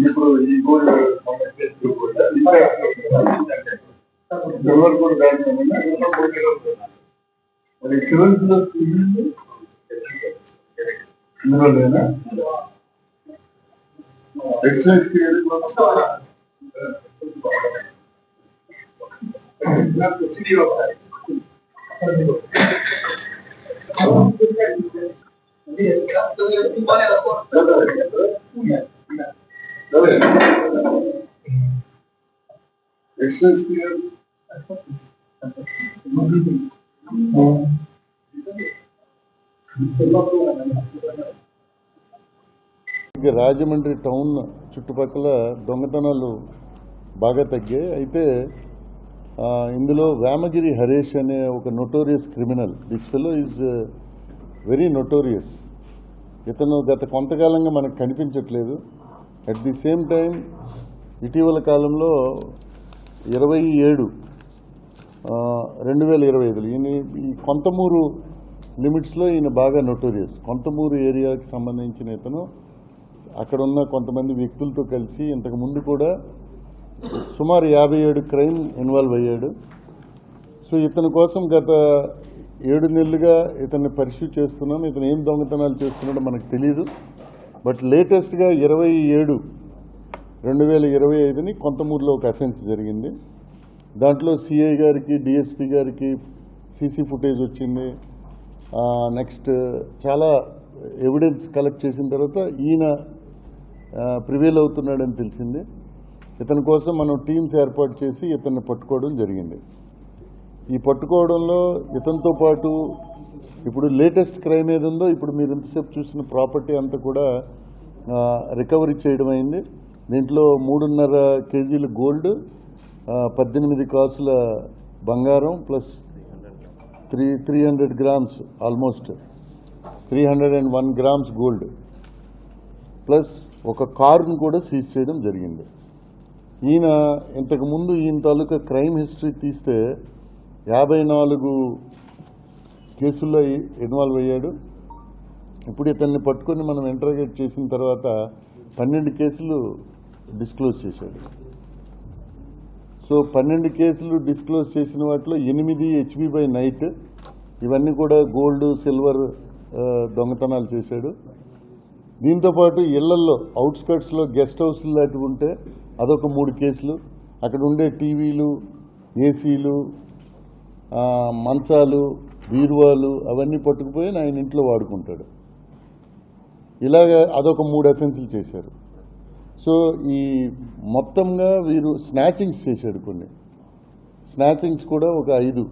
ఇప్పుడు ఈ గోల్డ్ ఎవరు కూడా దాంట్లో మరి ట్వెల్త్లో ఇందులోనేనా ఇక రాజమండ్రి టౌన్ చుట్టుపక్కల దొంగతనాలు బాగా తగ్గాయి. అయితే ఇందులో వేమగిరి హరీష్ అనే ఒక notorious criminal this fellow is very notorious. ఇతను గత కొంతకాలంగా మనకు కనిపించట్లేదు. అట్ ది సేమ్ టైం ఇటీవల కాలంలో ఇరవై ఏడు రెండు వేల ఇరవై ఐదులో ఈయన ఈ కొంతమూరు లిమిట్స్లో ఈయన బాగా నొటోరియస్. కొంతమూరు ఏరియాకి సంబంధించిన ఇతను అక్కడ ఉన్న కొంతమంది వ్యక్తులతో కలిసి ఇంతకు ముందు కూడా సుమారు యాభై ఏడు క్రైమ్ ఇన్వాల్వ్ అయ్యాడు. సో ఇతని కోసం గత ఏడు నెలలుగా ఇతన్ని పరిశీలి చేస్తున్నాం ఇతను ఏం దొంగతనాలు చేస్తున్నాడో మనకు తెలియదు బట్ లేటెస్ట్గా ఇరవై ఏడు రెండు వేల ఇరవై ఐదుని కొంతమూరులో ఒక అఫెన్స్ జరిగింది. దాంట్లో సిఐ గారికి డిఎస్పి గారికి సీసీ ఫుటేజ్ వచ్చింది. నెక్స్ట్ చాలా ఎవిడెన్స్ కలెక్ట్ చేసిన తర్వాత ఈయన ప్రివేల్ అవుతున్నాడని తెలిసింది. ఇతని కోసం మనం టీమ్స్ ఏర్పాటు చేసి ఇతన్ని పట్టుకోవడం జరిగింది. ఈ పట్టుకోవడంలో ఇతనితో పాటు ఇప్పుడు లేటెస్ట్ క్రైమ్ ఏది ఉందో ఇప్పుడు మీరు ఇంతసేపు చూసిన ప్రాపర్టీ అంతా కూడా రికవరీ చేయడం అయింది. దీంట్లో మూడున్నర కేజీల గోల్డ్ పద్దెనిమిది కాసుల బంగారం plus three three hundred grams almost three hundred and one grams gold plus ఒక కారును కూడా సీజ్ చేయడం జరిగింది. ఈయన ఇంతకుముందు ఈయన తాలూకా క్రైమ్ హిస్టరీ తీస్తే యాభై నాలుగు కేసుల్లో ఇన్వాల్వ్ అయ్యాడు. ఇప్పుడు ఇతన్ని పట్టుకొని మనం ఇంటర్గేట్ చేసిన తర్వాత పన్నెండు కేసులు డిస్క్లోజ్ చేశాడు. సో పన్నెండు కేసులు డిస్క్లోజ్ చేసిన వాటిలో ఎనిమిది హెచ్బి బై నైట్ ఇవన్నీ కూడా గోల్డ్ సిల్వర్ దొంగతనాలు చేశాడు. దీంతోపాటు ఇళ్ళల్లో అవుట్స్కట్స్లో గెస్ట్ హౌస్లు లాంటివి ఉంటే అదొక మూడు కేసులు. అక్కడ ఉండే టీవీలు ఏసీలు మంచాలు బీరువాలు అవన్నీ పట్టుకుపోయి ఆయన ఇంట్లో వాడుకుంటాడు. ఇలాగ అదొక మూడు అఫెన్సులు చేశారు. సో ఈ మొత్తంగా వీరు స్నాచింగ్స్ చేశాడు కొన్ని. స్నాచింగ్స్ కూడా ఒక ఐదు.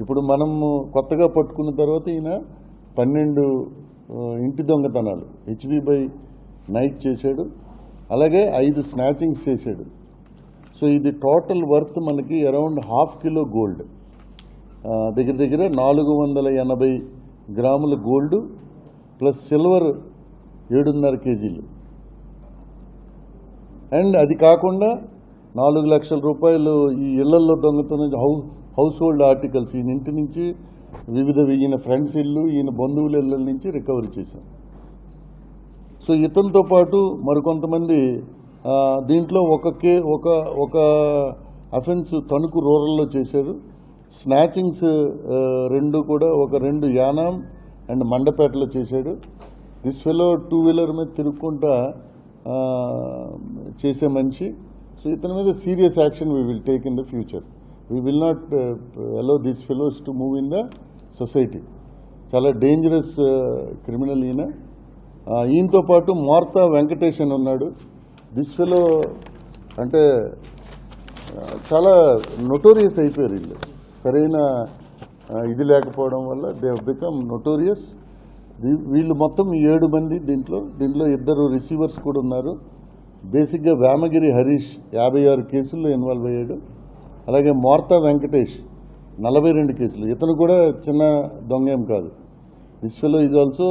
ఇప్పుడు మనము కొత్తగా పట్టుకున్న తర్వాత ఈయన పన్నెండు ఇంటి దొంగతనాలు హెచ్బి బై నైట్ చేశాడు. అలాగే ఐదు స్నాచింగ్స్ చేశాడు. సో ఇది టోటల్ వర్త్ మనకి అరౌండ్ హాఫ్ కిలో గోల్డ్. దగ్గర దగ్గర నాలుగు వందల ఎనభై గ్రాముల గోల్డ్ ప్లస్ సిల్వర్ ఏడున్నర కేజీలు. అండ్ అది కాకుండా నాలుగు లక్షల రూపాయలు ఈ ఇళ్ళల్లో దొంగతనం హౌ హౌస్ హోల్డ్ ఆర్టికల్స్. ఈయన ఇంటి నుంచి వివిధ ఈయన ఫ్రెండ్స్ ఇల్లు ఈయన బంధువుల ఇళ్ళ నుంచి రికవరీ చేశాం. సో ఇతనితో పాటు మరికొంతమంది దీంట్లో ఒక కే ఒక ఒక అఫెన్స్ తణుకు రూరల్లో చేశారు. స్నాచింగ్స్ రెండు కూడా ఒక రెండు యానం అండ్ మండపేటలో చేశాడు. దిస్ ఫెలో టూ వీలర్ మీద తిరుగుకుంటా చేసే మనిషి. సో ఇతని మీద serious action we will take in the future we will not allow this fellows to move in the society చాలా డేంజరస్ క్రిమినల్ ఈయన. ఈయనతో పాటు మార్తా వెంకటేష్ అని ఉన్నాడు. దిస్ ఫెలో అంటే చాలా నొటోరియస్ అయిపోయారు వీళ్ళు సరైన ఇది లేకపోవడం వల్ల దే బికమ్ నొటోరియస్. వీళ్ళు మొత్తం ఏడు మంది దీంట్లో దీంట్లో ఇద్దరు రిసీవర్స్ కూడా ఉన్నారు. బేసిక్గా వేమగిరి హరీష్ యాభై ఆరు కేసుల్లో ఇన్వాల్వ్ అయ్యాడు. అలాగే మోర్తా వెంకటేష్ నలభై రెండు కేసులు. ఇతను కూడా చిన్న దొంగ ఏం కాదు. This fellow is also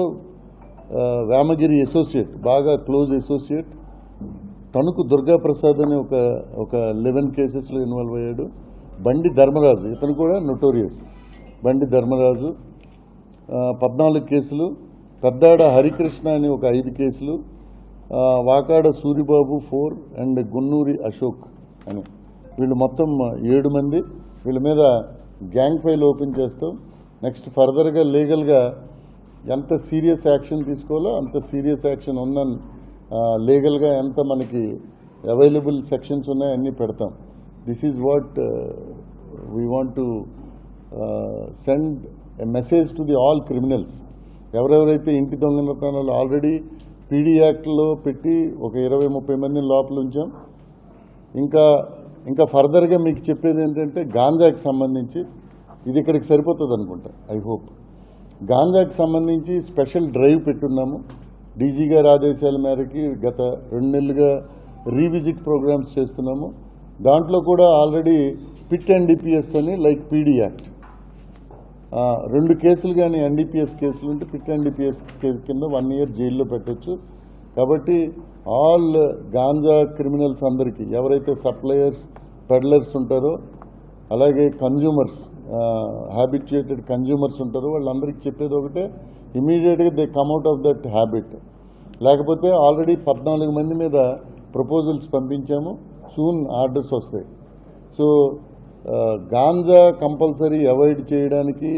Vemagiri associate బాగా క్లోజ్ అసోసియేట్. తణుకు దుర్గా ప్రసాద్ అనే ఒక ఒక లెవెన్ కేసెస్లో ఇన్వాల్వ్ అయ్యాడు. బండి ధర్మరాజు ఇతను కూడా నొటోరియస్. బండి ధర్మరాజు పద్నాలుగు కేసులు పెద్దాడ హరికృష్ణ అని ఒక ఐదు కేసులు వాకాడ సూరిబాబు ఫోర్ అండ్ గున్నూరి అశోక్ అని. వీళ్ళు మొత్తం ఏడు మంది. వీళ్ళ మీద గ్యాంగ్ ఫైల్ ఓపెన్ చేస్తాం. నెక్స్ట్ ఫర్దర్గా లీగల్గా ఎంత సీరియస్ యాక్షన్ తీసుకోవాలో అంత సీరియస్ యాక్షన్ ఉన్న లీగల్గా ఎంత మనకి అవైలబుల్ సెక్షన్స్ ఉన్నాయో అన్నీ పెడతాం. This is what we want to send a message to the all criminals ఎవరెవరైతే ఇంటి దొంగతనాలు ఆల్రెడీ పీడీ యాక్ట్లో పెట్టి ఒక ఇరవై ముప్పై మందిని లోపల ఉంచాం. ఇంకా ఇంకా ఫర్దర్గా మీకు చెప్పేది ఏంటంటే గాంజాకి సంబంధించి ఇది ఇక్కడికి సరిపోతుంది అనుకుంటా ఐ హోప్ గాంజాకి సంబంధించి స్పెషల్ డ్రైవ్ పెట్టున్నాము. డీజీ గారి ఆదేశాల మేరకి గత రెండు నెలలుగా రీవిజిట్ ప్రోగ్రామ్స్ చేస్తున్నాము. దాంట్లో కూడా ఆల్రెడీ పిట్ ఎన్డిపిఎస్ అని లైక్ పీడీ యాక్ట్. రెండు కేసులు కానీ ఎన్డీపీఎస్ కేసులు ఉంటే పిట్ ఎన్డీపీఎస్ కింద వన్ ఇయర్ జైల్లో పెట్టచ్చు. కాబట్టి ఆల్ గాంజా క్రిమినల్స్ అందరికీ ఎవరైతే సప్లయర్స్ పెడ్లర్స్ ఉంటారో అలాగే కన్జ్యూమర్స్ హ్యాబిట్యుయేటెడ్ కన్జ్యూమర్స్ ఉంటారో వాళ్ళందరికీ చెప్పేది ఒకటే ఇమీడియట్గా they come out of that habit. లేకపోతే ఆల్రెడీ పద్నాలుగు మంది మీద ప్రపోజల్స్ పంపించాము. సూన్ ఆర్డర్స్ వస్తాయి. సో గాంజా కంపల్సరీ అవాయిడ్ చేయడానికి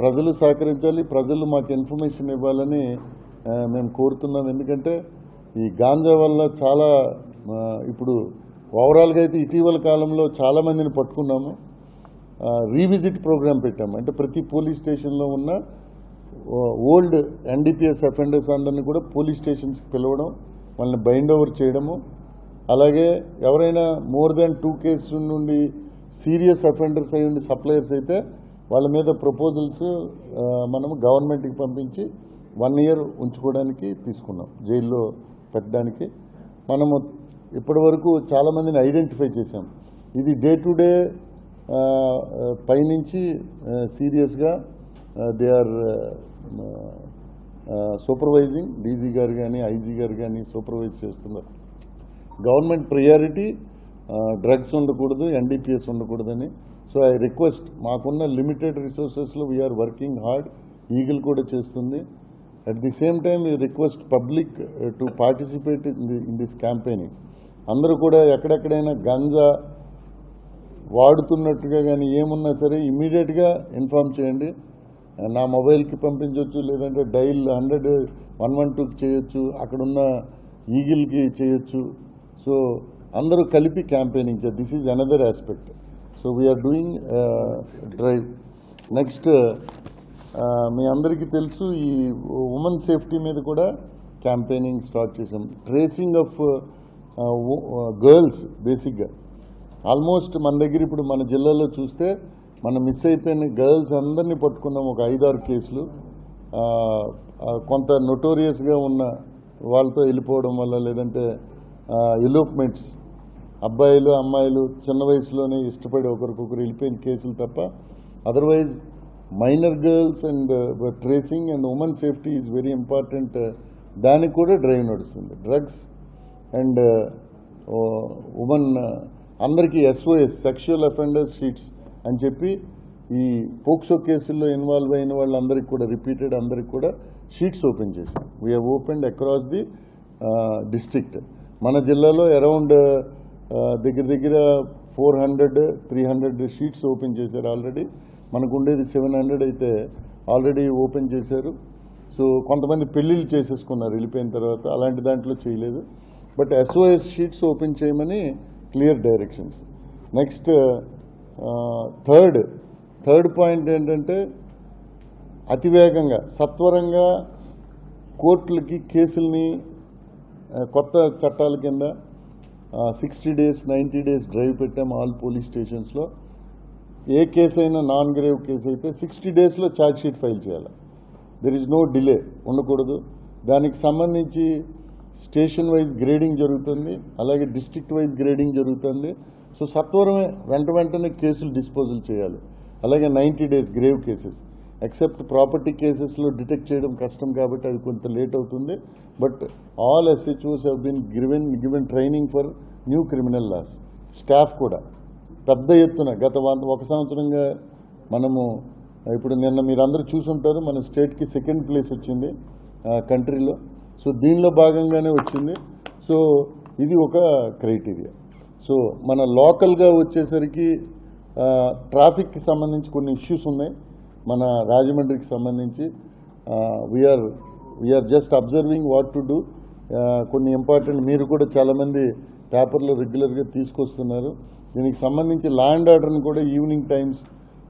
ప్రజలు సహకరించాలి ప్రజలు మాకు ఇన్ఫర్మేషన్ ఇవ్వాలని uh, మేము కోరుతున్నాం. ఎందుకంటే ఈ గాంజా వల్ల చాలా uh, ఇప్పుడు ఓవరాల్గా అయితే ఇటీవల కాలంలో చాలామందిని పట్టుకున్నాము. Uh, రీవిజిట్ ప్రోగ్రాం పెట్టాము. అంటే ప్రతి పోలీస్ స్టేషన్లో ఉన్న ఓల్డ్ ఎన్డీపీఎస్ అఫెండర్స్ అందరినీ కూడా పోలీస్ స్టేషన్స్కి పిలవడం వాళ్ళని బైండ్ ఓవర్ చేయడము అలాగే ఎవరైనా మోర్ దాన్ టూ కేసు నుండి సీరియస్ అఫెండర్స్ అయి ఉండి సప్లయర్స్ అయితే వాళ్ళ మీద ప్రపోజల్స్ మనం గవర్నమెంట్కి పంపించి వన్ ఇయర్ ఉంచుకోవడానికి తీసుకున్నాం జైల్లో పెట్టడానికి. మనము ఇప్పటి వరకు చాలామందిని ఐడెంటిఫై చేశాం. ఇది డే టు డే పైనుంచి సీరియస్గా దే ఆర్ సూపర్వైజింగ్. డీజీ గారు కానీ ఐజీ గారు కానీ సూపర్వైజ్ చేస్తున్నారు. గవర్నమెంట్ ప్రియారిటీ డ్రగ్స్ ఉండకూడదు ఎన్డీపీఎస్ ఉండకూడదని. సో ఐ రిక్వెస్ట్ మాకున్న limited రిసోర్సెస్లో we are working hard Eagle కూడా చేస్తుంది. అట్ ది సేమ్ టైం ఈ request public to participate in in this campaigning అందరూ కూడా ఎక్కడెక్కడైనా గంజా వాడుతున్నట్టుగా కానీ ఏమున్నా సరే ఇమీడియట్గా ఇన్ఫామ్ చేయండి. నా మొబైల్కి పంపించవచ్చు లేదంటే డైల్ హండ్రెడ్ వన్ వన్ టూకి చేయొచ్చు అక్కడున్న ఈగిల్కి చేయొచ్చు. సో అందరూ కలిపి క్యాంపెయినింగ్ చేయాలి this is another aspect so we are doing drive next మీ అందరికీ తెలుసు ఈ ఉమెన్ సేఫ్టీ మీద కూడా క్యాంపెయినింగ్ స్టార్ట్ చేసాం ట్రేసింగ్ ఆఫ్ గర్ల్స్ బేసిక్గా ఆల్మోస్ట్ మన దగ్గర ఇప్పుడు మన జిల్లాలో చూస్తే మనం మిస్ అయిపోయిన గర్ల్స్ అందరినీ పట్టుకున్నాం ఒక ఐదారు కేసులు. కొంత నొటోరియస్గా ఉన్న వాళ్ళతో వెళ్ళిపోవడం వల్ల లేదంటే ఎలోప్మెంట్స్ అబ్బాయిలు అమ్మాయిలు చిన్న వయసులోనే ఇష్టపడి ఒకరికొకరు వెళ్ళిపోయిన కేసులు తప్ప otherwise minor girls and tracing and women safety is very important దానికి కూడా డ్రైవ్ నడుస్తుంది. డ్రగ్స్ అండ్ ఉమెన్ అందరికీ ఎస్ఓఎస్ సెక్షువల్ అఫెండర్స్ షీట్స్ అని చెప్పి ఈ పోక్సో కేసుల్లో ఇన్వాల్వ్ అయిన వాళ్ళందరికీ కూడా రిపీటెడ్ అందరికి కూడా షీట్స్ ఓపెన్ చేశాం. We have opened across the district మన జిల్లాలో అరౌండ్ దగ్గర దగ్గర four hundred three hundred sheets open చేశారు ఆల్రెడీ. మనకు ఉండేది సెవెన్ హండ్రెడ్ అయితే ఆల్రెడీ ఓపెన్ చేశారు. సో కొంతమంది పెళ్ళిళ్ళు చేసేసుకున్నారు వెళ్ళిపోయిన తర్వాత అలాంటి దాంట్లో చేయలేదు. బట్ ఎస్ఓఎస్ షీట్స్ ఓపెన్ చేయమని clear directions. Next third third point ఏంటంటే అతివేగంగా సత్వరంగా కోర్టులకి కేసుల్ని కొత్త చట్టాల కింద sixty days ninety days drive పెట్టాం ఆల్ పోలీస్ స్టేషన్స్లో ఏ కేసు అయినా నాన్ గ్రేవ్ కేసు అయితే సిక్స్టీ డేస్లో ఛార్జ్షీట్ ఫైల్ చేయాలి. దెర్ ఈజ్ నో డిలే ఉండకూడదు. దానికి సంబంధించి స్టేషన్ వైజ్ గ్రేడింగ్ జరుగుతుంది అలాగే డిస్ట్రిక్ట్ వైజ్ గ్రేడింగ్ జరుగుతుంది. సో సత్వరమే వెంట వెంటనే కేసులు డిస్పోజల్ చేయాలి. అలాగే ninety days grave cases except property కేసెస్లో డిటెక్ట్ చేయడం కష్టం కాబట్టి అది కొంత లేట్ అవుతుంది. But all SHOs have been given given training for new criminal laws staff కూడా. పెద్ద ఎత్తున గత ఒక సంవత్సరంగా మనము ఇప్పుడు నిన్న మీరందరూ చూసుంటారు మన స్టేట్కి సెకండ్ ప్లేస్ వచ్చింది కంట్రీలో. సో దీనిలో భాగంగానే వచ్చింది. సో ఇది ఒక క్రైటీరియా సో మన లోకల్గా వచ్చేసరికి ట్రాఫిక్కి సంబంధించి కొన్ని ఇష్యూస్ ఉన్నాయి. మన రాజమండ్రికి సంబంధించి we are we are just observing what to do కొన్ని ఇంపార్టెంట్ మీరు కూడా చాలామంది పేపర్లో రెగ్యులర్గా తీసుకొస్తున్నారు. దీనికి సంబంధించి ల్యాండ్ ఆర్డర్ని కూడా ఈవినింగ్ టైమ్స్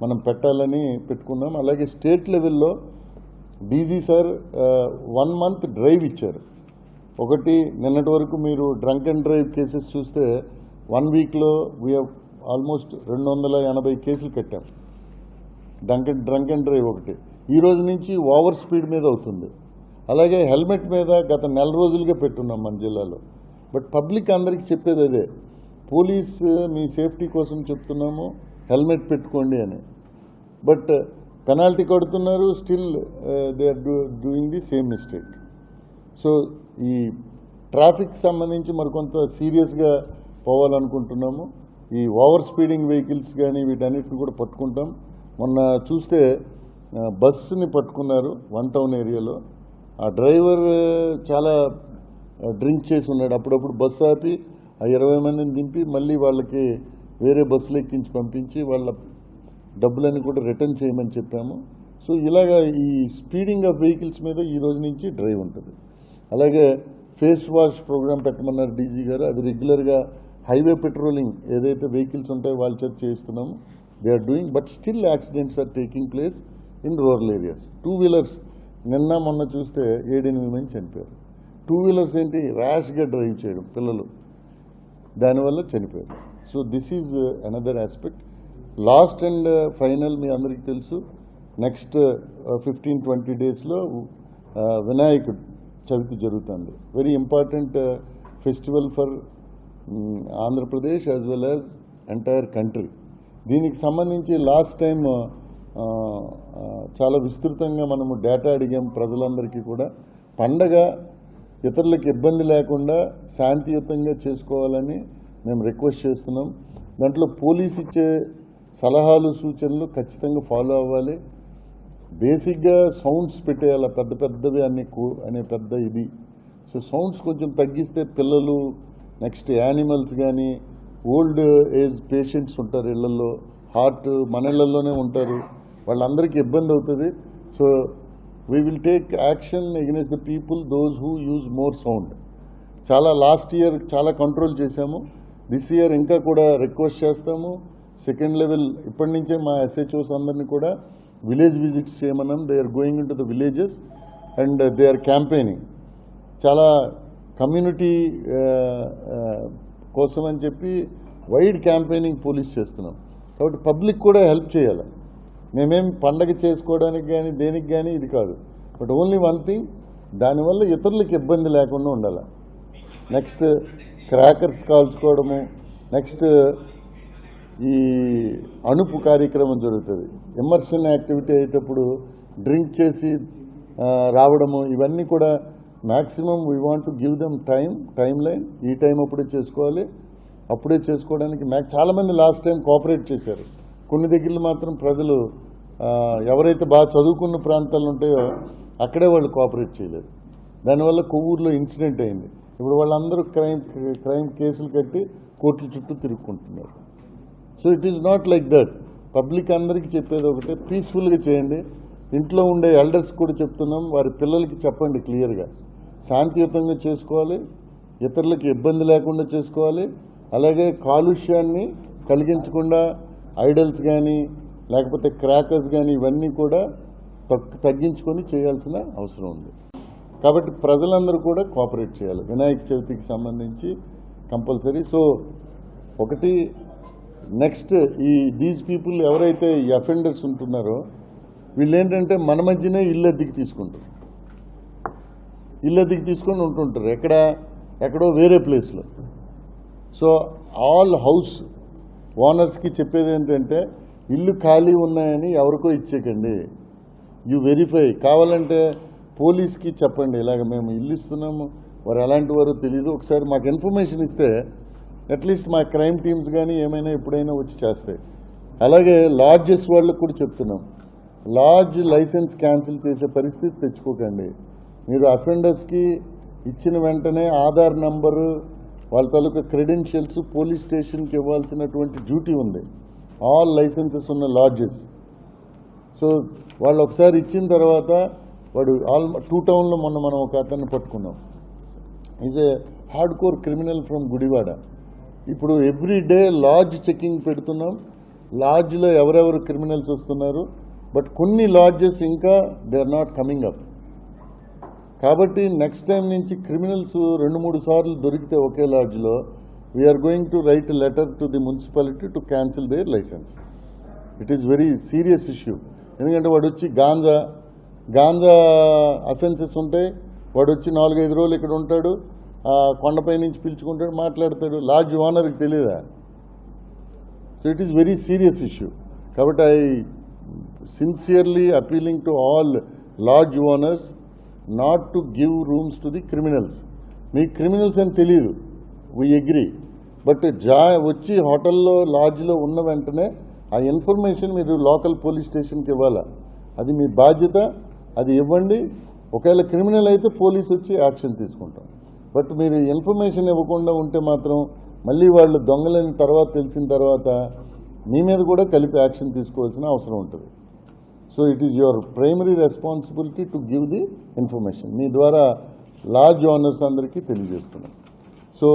మనం పెట్టాలని పెట్టుకున్నాం. అలాగే స్టేట్ లెవెల్లో DG sir one month drive ఇచ్చారు. ఒకటి నిన్నటి వరకు మీరు డ్రంక్ అండ్ డ్రైవ్ కేసెస్ చూస్తే వన్ వీక్లో వీ ఆల్మోస్ట్ రెండు వందల ఎనభై కేసులు కట్టాం. డ్రంక్ డ్రంక్ అండ్ డ్రైవ్ ఒకటి. ఈ రోజు నుంచి ఓవర్ స్పీడ్ మీద అవుతుంది. అలాగే హెల్మెట్ మీద గత నెల రోజులుగా పెట్టున్నాం మన జిల్లాలో. బట్ పబ్లిక్ అందరికీ చెప్పేది అదే పోలీస్ మీ సేఫ్టీ కోసం చెప్తున్నాము హెల్మెట్ పెట్టుకోండి అని. బట్ పెనాల్టీ కడుతున్నారు still they are do doing the same mistake. So ఈ ట్రాఫిక్ సంబంధించి మరికొంత సీరియస్గా పోవాలనుకుంటున్నాము. ఈ ఓవర్ స్పీడింగ్ వెహికల్స్ కానీ వీటన్నిటిని కూడా పట్టుకుంటాం. మొన్న చూస్తే బస్సుని పట్టుకున్నారు వన్ టౌన్ ఏరియాలో. ఆ డ్రైవర్ చాలా డ్రింక్ చేసి ఉన్నాడు. అప్పుడప్పుడు బస్సు ఆపి ఆ ఇరవై మందిని దింపి మళ్ళీ వాళ్ళకి వేరే బస్సులు ఎక్కించి పంపించి వాళ్ళ డబ్బులన్నీ కూడా రిటర్న్ చేయమని చెప్పాము. సో ఇలాగా ఈ స్పీడింగ్ ఆఫ్ వెహికల్స్ మీద ఈ రోజు నుంచి డ్రైవ్ ఉంటుంది. అలాగే ఫేస్ వాష్ ప్రోగ్రామ్ పెట్టమన్నారు డీజీ గారు. అది రెగ్యులర్గా హైవే పెట్రోలింగ్ ఏదైతే వెహికల్స్ ఉంటాయో వాళ్ళ చేత చేస్తున్నాము they are doing but still accidents are taking place in rural areas two wheelers నిన్న మొన్న చూస్తే ఏడెనిమిది మంది చనిపోయారు. టూ వీలర్స్ ఏంటి ర్యాష్గా డ్రైవ్ చేయడం పిల్లలు. దానివల్ల చనిపోయారు. So this is another aspect last and final మీ అందరికీ తెలుసు. నెక్స్ట్ ఫిఫ్టీన్ ట్వంటీ డేస్లో వినాయకుడు చవితి జరుగుతుంది. Very important festival for Andhra Pradesh as well as entire country దీనికి సంబంధించి లాస్ట్ టైం చాలా విస్తృతంగా మనము డేటా అడిగాం ప్రజలందరికీ కూడా. పండగ ఇతరులకు ఇబ్బంది లేకుండా శాంతియుతంగా చేసుకోవాలని మేము రిక్వెస్ట్ చేస్తున్నాం. దాంట్లో పోలీస్ ఇచ్చే సలహాలు సూచనలు ఖచ్చితంగా ఫాలో అవ్వాలి. బేసిక్గా సౌండ్స్ పెట్టేయాలి? పెద్ద పెద్దవి అనే అనే పెద్ద ఇది. సో సౌండ్స్ కొంచెం తగ్గిస్తే పిల్లలు నెక్స్ట్ యానిమల్స్ కానీ ఓల్డ్ ఏజ్ పేషెంట్స్ ఉంటారు ఇళ్ళలో హార్ట్ మన ఇళ్ళలోనే ఉంటారు. వాళ్ళందరికీ ఇబ్బంది అవుతుంది. So we will take action against the people those who use more sound చాలా లాస్ట్ ఇయర్ చాలా కంట్రోల్ చేశాము. దిస్ ఇయర్ ఇంకా కూడా రిక్వెస్ట్ చేస్తాము. సెకండ్ లెవెల్ ఇప్పటి నుంచే మా ఎస్హెచ్ఓస్ అందరినీ కూడా village visits చేయమన్నాం. They are going in to the villages and they are campaigning చాలా కమ్యూనిటీ కోసం అని చెప్పి వైడ్ క్యాంపెయినింగ్ పోలీస్ చేస్తున్నాం. కాబట్టి పబ్లిక్ కూడా హెల్ప్ చేయాలి. మేమేం పండగ చేసుకోవడానికి కానీ దేనికి కానీ ఇది కాదు. బట్ ఓన్లీ వన్ థింగ్ దానివల్ల ఇతరులకు ఇబ్బంది లేకుండా ఉండాలి. నెక్స్ట్ క్రాకర్స్ కాల్చుకోవడము నెక్స్ట్ ఈ అణుపు కార్యక్రమం జరుగుతుంది. ఎమర్షన్ యాక్టివిటీ అయ్యేటప్పుడు డ్రింక్ చేసి రావడము ఇవన్నీ కూడా maximum we want to give them time time timeline time అప్పుడే చేసుకోవాలి. అప్పుడే చేసుకోవడానికి మ్యాక్ చాలామంది లాస్ట్ టైం కోఆపరేట్ చేశారు. కొన్ని దగ్గరలో మాత్రం ప్రజలు ఎవరైతే బాగా చదువుకున్న ప్రాంతాలు ఉంటాయో అక్కడే వాళ్ళు కోఆపరేట్ చేయలేదు. దానివల్ల కొవ్వూరులో ఇన్సిడెంట్ అయింది. ఇప్పుడు వాళ్ళందరూ క్రైమ్ క్రైమ్ కేసులు కట్టి కోర్టుల చుట్టూ తిరుక్కుంటున్నారు. So it is not like that. Public అందరికీ చెప్పేది ఒకటే పీస్ఫుల్గా చేయండి. ఇంట్లో ఉండే ఎల్డర్స్ కూడా చెప్తున్నాం వారి పిల్లలకి చెప్పండి క్లియర్గా. శాంతియుతంగా చేసుకోవాలి ఇతరులకు ఇబ్బంది లేకుండా చేసుకోవాలి అలాగే కాలుష్యాన్ని కలిగించకుండా ఐడల్స్ కానీ లేకపోతే క్రాకర్స్ కానీ ఇవన్నీ కూడా తగ్- తగ్గించుకొని చేయాల్సిన అవసరం ఉంది. కాబట్టి ప్రజలందరూ కూడా కోఆపరేట్ చేయాలి. వినాయక చవితికి సంబంధించి కంపల్సరీ. సో ఒకటి నెక్స్ట్ ఈ దీస్ పీపుల్ ఎవరైతే ఈ అఫెండర్స్ ఉంటున్నారో వీళ్ళు ఏంటంటే మన మధ్యనే ఇల్లు అద్దెకి తీసుకుంటారు. ఇల్లు అద్దెకి తీసుకొని ఉంటుంటారు. ఎక్కడ? ఎక్కడో వేరే ప్లేస్లో సో ఆల్ హౌస్ ఓనర్స్కి చెప్పేది ఏంటంటే ఇల్లు ఖాళీ ఉన్నాయని ఎవరికో ఇచ్చేకండి యు వెరిఫై కావాలంటే పోలీస్కి చెప్పండి. ఇలాగ మేము ఇల్లు ఇస్తున్నాము. వారు ఎలాంటి వారో తెలియదు ఒకసారి మాకు ఇన్ఫర్మేషన్ ఇస్తే అట్లీస్ట్ మా క్రైమ్ టీమ్స్ కానీ ఏమైనా ఎప్పుడైనా వచ్చి చేస్తాయి. అలాగే లాడ్జెస్ వాళ్ళకు కూడా చెప్తున్నాం. లార్జ్ లైసెన్స్ క్యాన్సిల్ చేసే పరిస్థితి తెచ్చుకోకండి. మీరు అఫెండర్స్కి ఇచ్చిన వెంటనే ఆధార్ నంబరు వాళ్ళ తాలూకా క్రెడెన్షియల్స్ పోలీస్ స్టేషన్కి ఇవ్వాల్సినటువంటి డ్యూటీ ఉంది. ఆల్ లైసెన్సెస్ ఉన్న లాడ్జెస్. సో వాళ్ళు ఒకసారి ఇచ్చిన తర్వాత వాడు ఆల్ టూ టౌన్లో మొన్న మనం ఒక అతన్ని పట్టుకున్నాం. Is a hard core criminal from Gudivada. ఇప్పుడు ఎవ్రీ డే లాడ్జ్ చెకింగ్ పెడుతున్నాం. లాడ్జ్లో ఎవరెవరు క్రిమినల్స్ వస్తున్నారు. బట్ కొన్ని లాడ్జెస్ ఇంకా they are not coming up. కాబట్టి నెక్స్ట్ టైం నుంచి క్రిమినల్స్ రెండు మూడు సార్లు దొరికితే ఒకే లాడ్జ్లో we are going to write letter to the municipality to cancel their licence it is very serious issue ఎందుకంటే వాడు వచ్చి గాంజా గాంజా అఫెన్సెస్ ఉంటాయి. వాడు వచ్చి నాలుగైదు రోజులు ఇక్కడ ఉంటాడు. ఆ కొండపై నుంచి పిలుచుకుంటాడు మాట్లాడతాడు. లాడ్జ్ ఓనర్కి తెలియదా so it is very serious issue కాబట్టి I sincerely appealing to all lodge owners not to give rooms to the criminals మీకు క్రిమినల్స్ అని తెలియదు వీ అగ్రి బట్ జా వచ్చి హోటల్లో లాడ్జ్లో ఉన్న వెంటనే ఆ ఇన్ఫర్మేషన్ మీరు లోకల్ పోలీస్ స్టేషన్కి ఇవ్వాలా? అది మీ బాధ్యత అది ఇవ్వండి. ఒకవేళ క్రిమినల్ అయితే పోలీస్ వచ్చి యాక్షన్ తీసుకుంటాం. బట్ మీరు ఇన్ఫర్మేషన్ ఇవ్వకుండా ఉంటే మాత్రం మళ్ళీ వాళ్ళు దొంగలైన తర్వాత తెలిసిన తర్వాత మీ మీద కూడా కలిపి యాక్షన్ తీసుకోవాల్సిన అవసరం ఉంటుంది. So it is your primary responsibility to give the information మీ ద్వారా లార్జ్ ఓనర్స్ అందరికీ తెలియజేస్తున్నాం. సో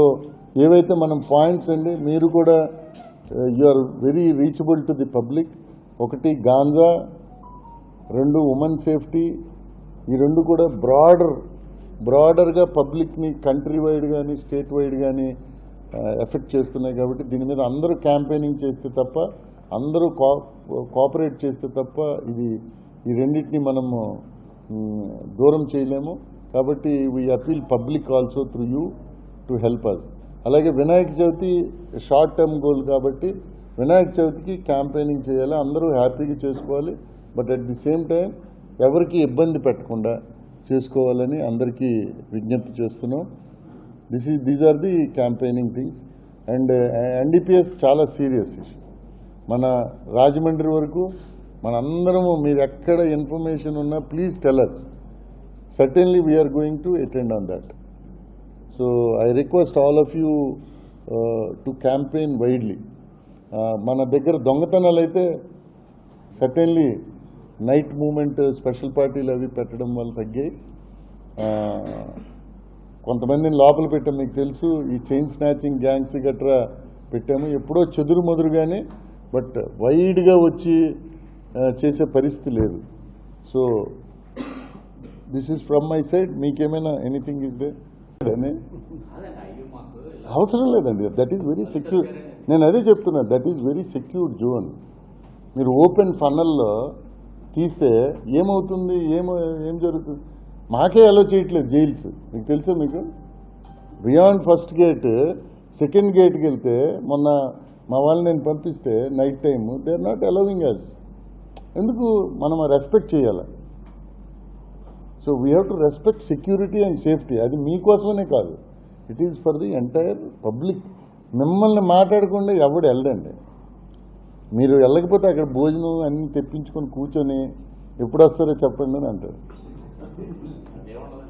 ఏవైతే మనం పాయింట్స్ అండి మీరు కూడా you are very reachable to the public ఒకటి గాంజా రెండు ఉమెన్ సేఫ్టీ ఈ రెండు కూడా బ్రాడర్ బ్రాడర్గా పబ్లిక్ని కంట్రీ వైడ్ కానీ స్టేట్ వైడ్ కానీ ఎఫెక్ట్ చేస్తున్నాయి కాబట్టి దీని మీద అందరూ క్యాంపెయినింగ్ చేస్తే తప్ప అందరూ కో కోఆపరేట్ చేస్తే తప్ప ఇది ఈ రెండింటిని మనము దూరం చేయలేము. కాబట్టి we appeal public also through you to help us అలాగే Vinayaka Chavithi short term goal కాబట్టి వినాయక చవితికి క్యాంపెయినింగ్ చేయాలి. అందరూ హ్యాపీగా చేసుకోవాలి. But at the same time ఎవరికి ఇబ్బంది పెట్టకుండా చేసుకోవాలని అందరికీ విజ్ఞప్తి చేస్తున్నాం. This is these are the campaigning things and NDPS చాలా సీరియస్ ఇష్యూ మన రాజమండ్రి వరకు మనందరము మీరు ఎక్కడ ఇన్ఫర్మేషన్ ఉన్నా please tell us certainly we are going to attend on that so I request all of you to campaign widely మన దగ్గర దొంగతనాలు అయితే సర్టెన్లీ నైట్ మూమెంట్ స్పెషల్ పార్టీలు అవి పెట్టడం వల్ల తగ్గాయి. Uh, కొంతమందిని లోపల పెట్టాం మీకు తెలుసు. ఈ చైన్ స్నాచింగ్ గ్యాంగ్స్ గట్రా పెట్టాము. ఎప్పుడో చెదురు మదురుగానే బట్ వైడ్గా వచ్చి చేసే పరిస్థితి లేదు. So this is from my side మీకేమైనా ఎనీథింగ్ ఇస్ దే అవసరం లేదండి. దట్ ఈస్ వెరీ సెక్యూర్ నేను అదే చెప్తున్నా. That is very secured zone. మీరు ఓపెన్ ఫన్నల్లో తీస్తే ఏమవుతుంది? ఏమో ఏం జరుగుతుంది? మాకే అలో చేయట్లేదు జైల్స్ మీకు తెలుసా మీకు? బియాండ్ ఫస్ట్ గేట్ సెకండ్ గేట్కి వెళ్తే మొన్న మా వాళ్ళని నేను పంపిస్తే night time they are not allowing us ఎందుకు? మనం రెస్పెక్ట్ చేయాలి? So we have to respect security and safety అది మీకోసమనే కాదు. It is for the entire public మిమ్మల్ని మాట్లాడకుండా ఎవడు వెళ్ళండి మీరు వెళ్ళకపోతే అక్కడ భోజనం అన్ని తెప్పించుకొని కూర్చొని ఎప్పుడు వస్తారో చెప్పండి అని అంటారు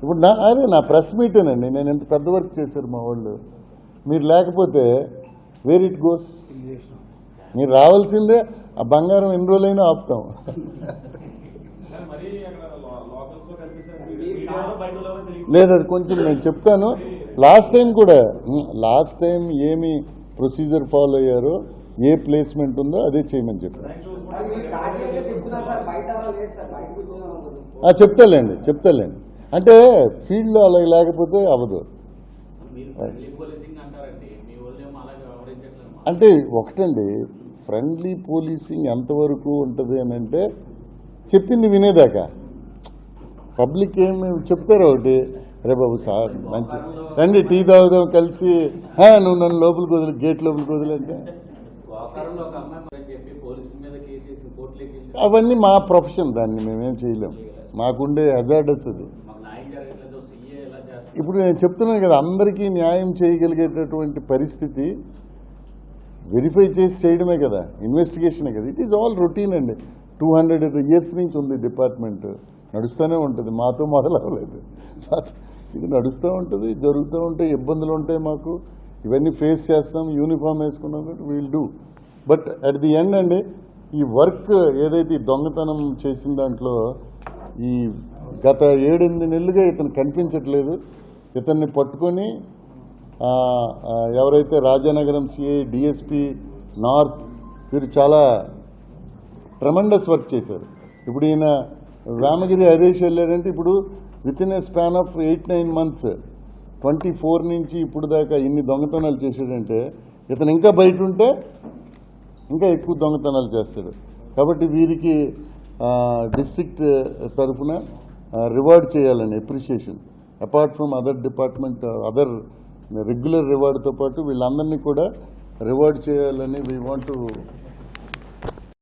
ఇప్పుడు నా అదే నా ప్రెస్ మీటేనండి నేను ఎంత పెద్ద వర్క్ చేశారు మా వాళ్ళు. మీరు లేకపోతే వేర్ ఇట్ గోస్ మీరు రావాల్సిందే ఆ బంగారం ఎన్ని రోజులైనా ఆపుతాం. లేదు అది కొంచెం నేను చెప్తాను. లాస్ట్ టైం కూడా లాస్ట్ టైం ఏమి ప్రొసీజర్ ఫాలో అయ్యారో ఏ ప్లేస్మెంట్ ఉందో అదే చేయమని చెప్పాను చెప్తాలేండి చెప్తాలేండి అంటే ఫీల్డ్లో అలా లేకపోతే మా. అంటే ఒకటండి ఫ్రెండ్లీ పోలీసింగ్ ఎంతవరకు ఉంటుంది అని అంటే చెప్పింది వినేదాకా. పబ్లిక్ ఏమి చెప్తారు ఒకటి అరే బాబు సార్ మంచి రండి టీ తాగుదాం కలిసి "ఆ, నువ్వు నన్ను లోపలికి వదిలి గేట్ లోపలికి వదిలి అంటే. గోకారంలో ఒక అమ్మాయి అని చెప్పి పోలీసుల మీద కేసు వేసి కోర్టులోకి వెళ్ళి అవన్నీ మా ప్రొఫెషన్ దాన్ని మేమేం చేయలేం. మాకుండే హజార్డస్ అది. ఇప్పుడు నేను చెప్తున్నాను కదా అందరికీ న్యాయం చేయగలిగేటటువంటి పరిస్థితి వెరిఫై చేసి చేయడమే కదా ఇన్వెస్టిగేషనే కదా. ఇట్ ఈజ్ ఆల్ రొటీన్ అండి. టూ హండ్రెడ్ ఇయర్స్ నుంచి ఉంది డిపార్ట్మెంట్ నడుస్తూనే ఉంటుంది. మాతో మొదలవ్వలేదు. ఇది నడుస్తూ ఉంటుంది జరుగుతూ ఉంటాయి ఇబ్బందులు ఉంటాయి మాకు. ఇవన్నీ ఫేస్ చేస్తాం యూనిఫామ్ వేసుకున్నాం we'll do but at the end అండి ఈ వర్క్ ఏదైతే దొంగతనం చేసిన దాంట్లో ఈ గత ఏడెనిమిది నెలలుగా ఇతను కనిపించట్లేదు. ఇతన్ని పట్టుకొని ఎవరైతే రాజానగరం సిఐ డిఎస్పి నార్త్ వీరు చాలా ట్రమండస్ వర్క్ చేశారు. ఇప్పుడు ఈయన రామగిరి హరీష్ వెళ్ళారంటే ఇప్పుడు within a span of eight nine months twenty four నుంచి ఇప్పుడు దాకా ఇన్ని దొంగతనాలు చేశాడంటే ఇతను ఇంకా బయట ఉంటే ఇంకా ఎక్కువ దొంగతనాలు చేస్తాడు. కాబట్టి వీరికి డిస్ట్రిక్ట్ తరఫున రివార్డ్ చేయాలని appreciation apart from other department other regular రివార్డ్తో పాటు వీళ్ళందరినీ కూడా రివార్డ్ చేయాలని వీ వాంట్ టు